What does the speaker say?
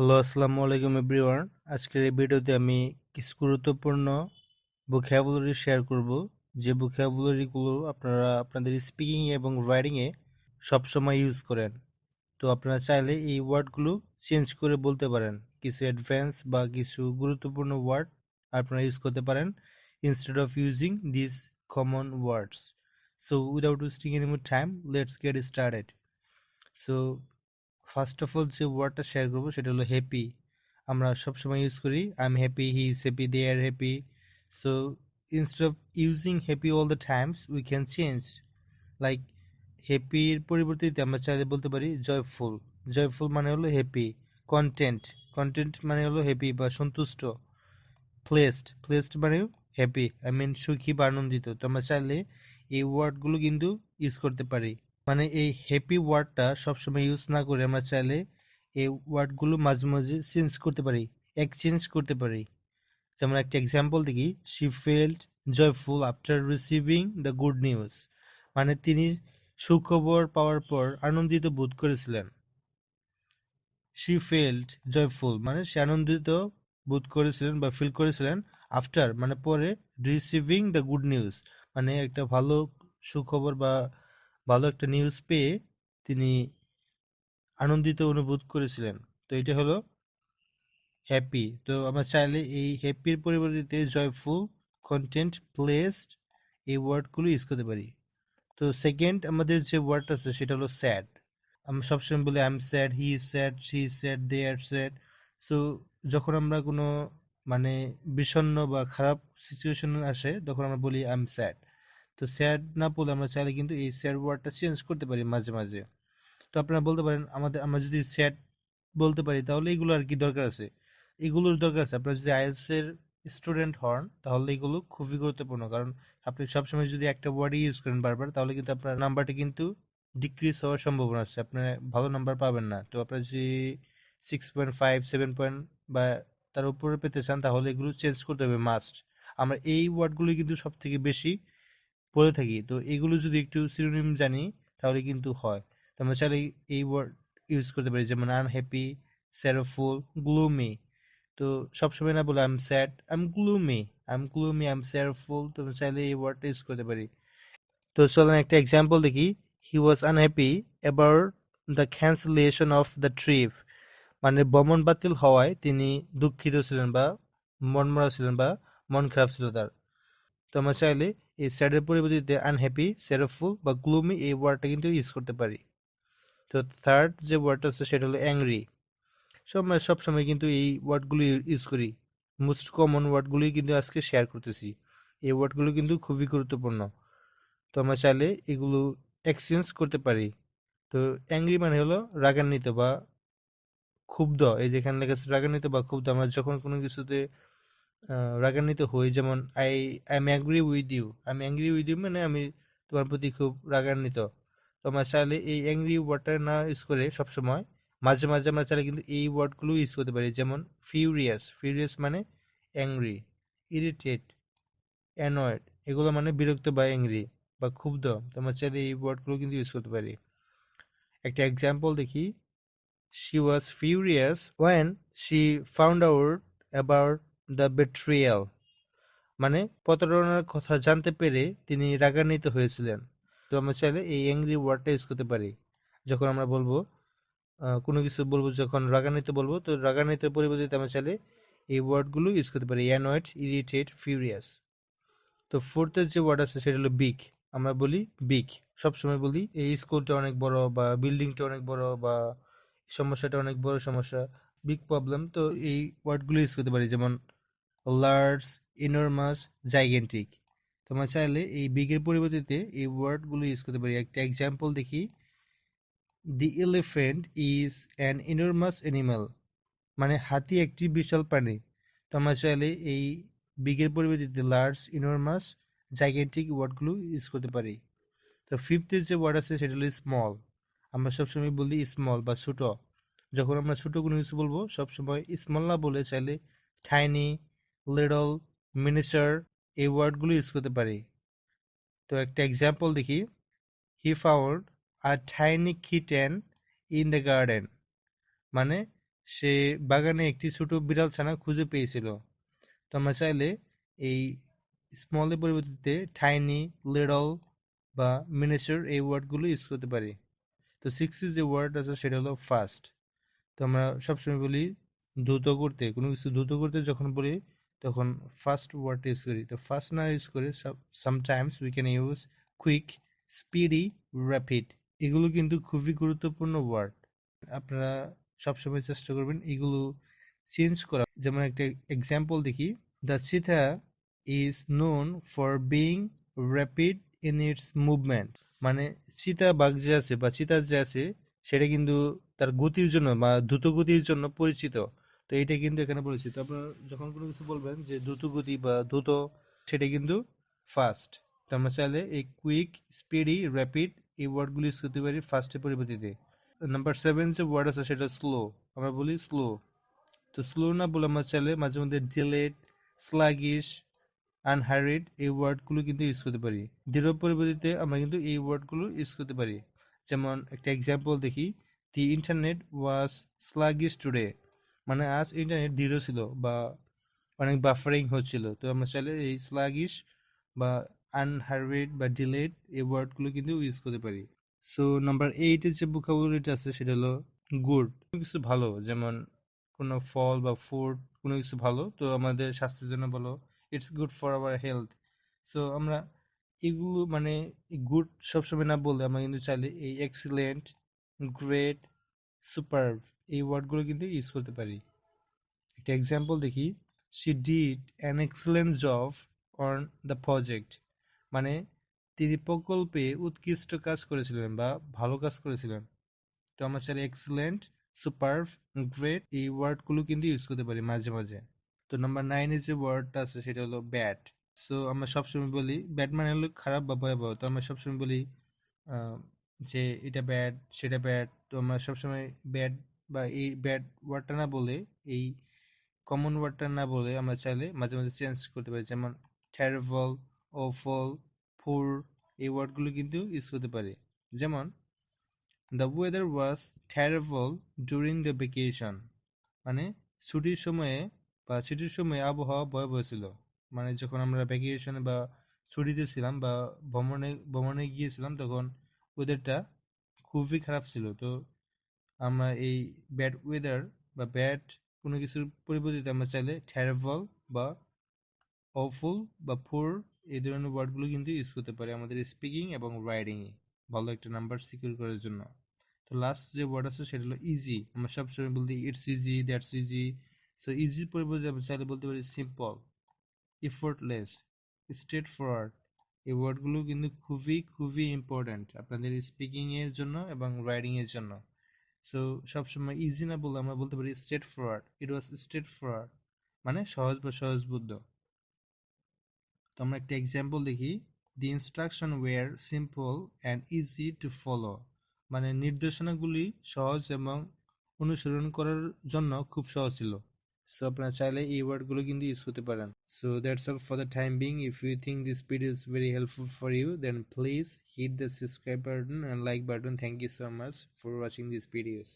Hello আসসালামু আলাইকুম everyone. আজকের এই ভিডিওতে আমি কিছু গুরুত্বপূর্ণ ভোক্যাবুলারি শেয়ার করব। যে ভোক্যাবুলারিগুলো আপনারা আপনাদের স্পিকিং এবং রাইডিংয়ে সবসময় ইউজ করেন। তো আপনারা চাইলে এই ওয়ার্ডগুলো চেঞ্জ করে বলতে পারেন। কিছু অ্যাডভান্স বা কিছু গুরুত্বপূর্ণ ওয়ার্ড আপনারা ইউজ করতে পারেন। Instead of using this common words so without wasting any more time let's get started so first of all যে ওয়ার্ডটা শেয়ার করব সেটা হলো হ্যাপি আমরা সবসময় ইউজ করি I am happy he is happy they are happy so instead of using happy all the times we can change like হ্যাপির পরিবর্তে আমরা চাইলে বলতে পারি জয়ফুল জয়ফুল মানে হলো হ্যাপি কন্টেন্ট কন্টেন্ট মানে হলো হ্যাপি বা সন্তুষ্ট প্লেসড প্লেসড মানেও হ্যাপি আই মিন সুখী বা আনন্দিত। তো আমরা চাইলে এই ওয়ার্ডগুলো কিন্তু ইউজ করতে পারি। মানে এই হ্যাপি ওয়ার্ডটা সবসময় ইউজ না করে আমরা চাইলে এই ওয়ার্ডগুলো মাঝে মাঝে চেঞ্জ করতে পারি এক্সচেঞ্জ করতে পারি। যেমন একটা এক্সাম্পল দেখি she felt joyful after receiving the good news মানে তিনি সুখবর পাওয়ার পর আনন্দিত বোধ করেছিলেন। শি ফেল্ড জয়ফুল মানে সে আনন্দিত বোধ করেছিলেন বা ফিল করেছিলেন আফটার মানে পরে রিসিভিং দ্য গুড নিউজ মানে একটা ভালো সুখবর বা ভালো একটা নিউজ পেয়ে তিনি আনন্দিত অনুভূত করেছিলেন। তো এটা হলো হ্যাপি তো আমরা চাইলে এই হ্যাপির পরিবর্তে জয়ফুল কন্টেন্ট প্লেসড এই ওয়ার্ডগুলো ইউজ করতে পারি। তো সেকেন্ড আমাদের যে ওয়ার্ড আছে সেটা হলো স্যাড আমরা সবসময় বলি I am sad he is sad she is sad they are sad so যখন আমরা কোনো মানে বিষণ্ণ বা খারাপ সিচুয়েশন আসে, তখন আমরা বলি আই এম স্যাড তো স্যাড না বলে আমরা চাইলে কিন্তু এই স্যাড ওয়ার্ডটা চেঞ্জ করতে পারি মাঝে মাঝে। তো আপনারা বলতে পারেন, আমাদের, আমরা যদি স্যাড বলতে পারি, তাহলে এগুলো আর কি দরকার আছে? এগুলোর দরকার আছে। আপনারা যদি আইএলসের স্টুডেন্ট হন, তাহলে এগুলো খুবই গুরুত্বপূর্ণ। কারণ আপনি সবসময় যদি একটা ওয়ার্ডই ইউজ করেন বারবার, তাহলে কিন্তু আপনার নাম্বারটা কিন্তু ডিক্রিজ হওয়ার সম্ভাবনা আছে। আপনার ভালো নাম্বার পাবেন না। তো আপনার যদি six point five seven point বা তার উপরে পেতে চান, তাহলে এগুলো চেঞ্জ করতে হবে মাস্ট আমরা এই ওয়ার্ডগুলো কিন্তু সব থেকে বেশি পড়ে থাকি। তো এগুলো যদি একটু সিনোনিম জানি, তাহলে কিন্তু হয়। তো আমরা চাইলে এই ওয়ার্ড ইউজ করতে পারি, যেমন আনহ্যাপি স্যারোফুল গ্লুমি তো সবসময় না বলে I am sad I am gloomy I am gloomy I am sorrowful তো আমরা চাইলে এই ওয়ার্ডটা ইউজ করতে পারি। তো চলেন একটা এক্সাম্পল দেখি। He was unhappy about the cancellation of the trip মানে ভ্রমণ বাতিল হওয়ায় তিনি দুঃখিত ছিলেন বা মনমরা ছিলেন বা মন খারাপ ছিল তার। তো আমরা চাইলে এই স্যাডের পরিবর্তে আনহ্যাপি স্যারোফুল বা গ্লুমি এই ওয়ার্ডটা কিন্তু ইউজ করতে পারি। তো থার্ড যে ওয়ার্ডটা আছে সেটা হলো অ্যাংরি সব সবসময় কিন্তু এই ওয়ার্ডগুলি ইউজ করি। মোস্ট কমন ওয়ার্ডগুলি কিন্তু আজকে শেয়ার করতেছি। এই ওয়ার্ডগুলো কিন্তু খুবই গুরুত্বপূর্ণ। তো আমরা চাইলে এগুলো এক্সচেঞ্জ করতে পারি। তো অ্যাংরি মানে হলো রাগান্বিত বা ক্ষুব্ধ। এই যেখানে লেখা আছে রাগান্বিত বা ক্ষুব্ধ। আমরা যখন কোনো কিছুতে রাগান্বিত হই। যেমন, I I am angry with you আমি অ্যাংরি উইথ ইউ মানে আমি তোমার প্রতি খুব রাগান্বিত। তো আমরা চাইলে এই অ্যাংরি ওয়ার্ডটা না ইউজ করে সবসময় মাঝে মাঝে আমরা চাইলে কিন্তু এই ওয়ার্ডগুলো ইউজ করতে পারি। যেমন ফিউরিয়াস ফিউরিয়াস মানে অ্যাংরি ইরিটেট অ্যানয়েড এগুলো মানে বিরক্ত বা অ্যাংরি বা ক্ষুব্ধ। তো আমরা চাইলে এই ওয়ার্ডগুলো কিন্তু ইউজ করতে পারি। একটা এক্সাম্পল দেখি। She was furious when she found out about the betrayal মানে প্রতারণার কথা জানতে পেরে তিনি রাগান্বিত হয়েছিলেন। তো আমরা চাইলে এই অ্যাংরি ওয়ার্ডটা ইউজ করতে পারি। যখন আমরা বলব কোনো কিছু বলব, যখন রাগান্বিত বলব, তো রাগান্বিতের পরিবর্তে আমরা চাইলে এই ওয়ার্ডগুলো ইউজ করতে পারি। অ্যানয়েড ইরিটেট ফিউরিয়াস তো ফোর্থের যে ওয়ার্ড আছে সেটা হলো বিগ আমরা বলি বিগ সবসময় বলি এই স্কুলটা অনেক বড় বা বিল্ডিংটা অনেক বড় বা সমস্যাটা অনেক বড় সমস্যা বিগ প্রবলেম তো এই ওয়ার্ডগুলো ইউজ করতে পারি। যেমন লার্জ ইনরমাস জাইগেন্টিক তোমরা চাইলে এই বিগের পরিবর্তে এই ওয়ার্ডগুলো ইউজ করতে পারি। একটা এক্সাম্পল দেখি। The elephant is an enormous animal মানে হাতি একটি বিশাল প্রাণী। তোমরা চাইলে এই বিগের পরিবর্তে লার্জ ইনরমাস জাইগেন্টিক ওয়ার্ডগুলো ইউজ করতে পারি। তো ফিফথের যে ওয়ার্ড আছে সেটা হলো স্মল আমরা সবসময় বলি স্মল বা ছোট। যখন আমরা ছোট কোনো কিছু বলব, সবসময় স্মল না বলে চাইলে টাইনি লিডল মিনিচার এই ওয়ার্ডগুলো ইউজ করতে পারি। তো একটা এক্সাম্পল দেখি। He found a tiny kitten in the garden মানে সে বাগানে একটি ছোট বিড়াল ছানা খুঁজে পেয়েছিল। তো আমরা চাইলে এই স্মলের পরিবর্তে টাইনি লিটল বা মিনিচার এই ওয়ার্ডগুলো ইউজ করতে পারি। তো সিক্স যে ওয়ার্ড আছে, সেটা হলো ফাস্ট তো আমরা সবসময় বলি দ্রুত করতে। কোনো কিছু দ্রুত করতে যখন বলি তখন ফার্স্ট ওয়ার্ড ইউজ করি। তো ফার্স্ট না ইউজ করে sometimes we can use quick speedy rapid এগুলো কিন্তু খুবই গুরুত্বপূর্ণ ওয়ার্ড আপনারা সবসময় চেষ্টা করবেন এগুলো চেঞ্জ করা। যেমন একটা এক্সাম্পল দেখি। The cheetah is known for being rapid in its movement মানে চিতা বাঘ যে আছে বা চিতা যে আছে, সেটা কিন্তু তার গতির জন্য বা দ্রুত গতির জন্য পরিচিত। তো এইটা কিন্তু এখানে পরিচিত আপনারা যখন কোনো কিছু বলবেন যে দ্রুত গতি বা দ্রুত, সেটা কিন্তু ফাস্ট তো আমরা চাইলে এই কুইক স্পিডি র্যাপিড এই ওয়ার্ডগুলো ইউজ করতে পারি ফাস্টের পরিবর্তিতে। নাম্বার সেভেন যে ওয়ার্ড আছে সেটা স্লো আমরা বলি স্লো তো স্লো না বলে আমরা চাইলে মাঝে মধ্যে ডিলেট স্লাগিশ আনহারিড এই ওয়ার্ডগুলো কিন্তু ইউজ করতে পারি। দৃঢ় পরিবর্তিতে আমরা কিন্তু এই ওয়ার্ডগুলো ইউজ করতে পারি। যেমন একটা এক্সাম্পল দেখি। The internet was sluggish today মানে আজ ইন্টারনেট দৃঢ় ছিল বা অনেক বাফারিং হচ্ছিল। তো আমরা চাইলে এই স্লাগিশ বা আনহারিড বা ডিলেড এই ওয়ার্ডগুলো কিন্তু ইউজ করতে পারি। সো নাম্বার এইটের যে ভোকাবুলারিটা আছে সেটা হলো গুড কোনো কিছু ভালো, যেমন কোনো ফল বা ফুড কোনো কিছু ভালো, তো আমাদের স্বাস্থ্যের জন্য ভালো it's good for our health so আমরা এগুলো মানে গুড সবসময় না বললে আমরা কিন্তু চাইলে এই এক্সিলেন্ট গ্রেট সুপার, এই ওয়ার্ডগুলো কিন্তু ইউজ করতে পারি। একটা এক্সাম্পল দেখি she did an excellent job on the project মানে তিনি প্রকল্পে উৎকৃষ্ট কাজ করেছিলেন বা ভালো কাজ করেছিলেন। তো আমরা চাইলে এক্সেলেন্ট সুপার গ্রেট এই ওয়ার্ডগুলো কিন্তু ইউজ করতে পারি মাঝে মাঝে। তো নাম্বার নাইনের যে ওয়ার্ডটা আছে সেটা হলো ব্যাড সো আমরা সবসময় বলি ব্যাট মানে হলো খারাপ বা ভয়াবহ। তো আমরা সবসময় বলি যে এটা ব্যাড সেটা ব্যাড তো আমরা সবসময় ব্যাড বা এই ব্যাড ওয়ার্ডটা না বলে, এই কমন ওয়ার্ডটা না বলে আমরা চাইলে মাঝে মাঝে চেঞ্জ করতে পারি। যেমন ট্যারেবল ওফল ফুর এই ওয়ার্ডগুলো কিন্তু ইউজ করতে পারি। যেমন the weather was terrible during the vacation মানে ছুটির সময়ে বা ছুটির সময়ে আবহাওয়া ভয়াবহ ছিল। মানে যখন আমরা ভ্যাকেশনে বা ছুটিতে ছিলাম বা ভ্রমণে ভ্রমণে গিয়েছিলাম তখন ওয়েদারটা খুবই খারাপ ছিল। তো আমরা এই ব্যাড ওয়েদার বা ব্যাড কোনো কিছুর পরিবর্তিতে আমরা চাইলে ট্যারেবল বা অফুল বা ফোর এই ধরনের ওয়ার্ডগুলো কিন্তু ইউজ করতে পারি আমাদের স্পিকিং এবং রাইডিংয়ে ভালো একটা নাম্বার সিকিউর করার জন্য। তো লাস্ট যে ওয়ার্ড আছে সেটা হলো ইজি আমরা সবসময় বলতে it's easy that's easy so ইজির পরিবর্তে আমরা চাইলে বলতে পারি সিম্পল ইফোর্টলেস স্ট্রেট ফরওয়ার্ড এই ওয়ার্ডগুলো কিন্তু খুবই খুবই ইম্পর্ট্যান্ট আপনাদের স্পিকিংয়ের জন্য এবং রাইডিংয়ের জন্য। সো সবসময় ইজি না বললে আমরা বলতে পারি straightforward it was straightforward মানে সহজ বা সহজ বুদ্ধ তো আমরা একটা এক্সাম্পল দেখি। The instructions were simple and easy to follow মানে নির্দেশনাগুলি সহজ এবং অনুসরণ করার জন্য খুব সহজ ছিল। সো আপনারা চাইলে এই ওয়ার্ডগুলো কিন্তু ইউজ করতে পারেন। So that's all for the time being if you think this video is very helpful for you then please hit the subscribe button and like button thank you so much for watching this videos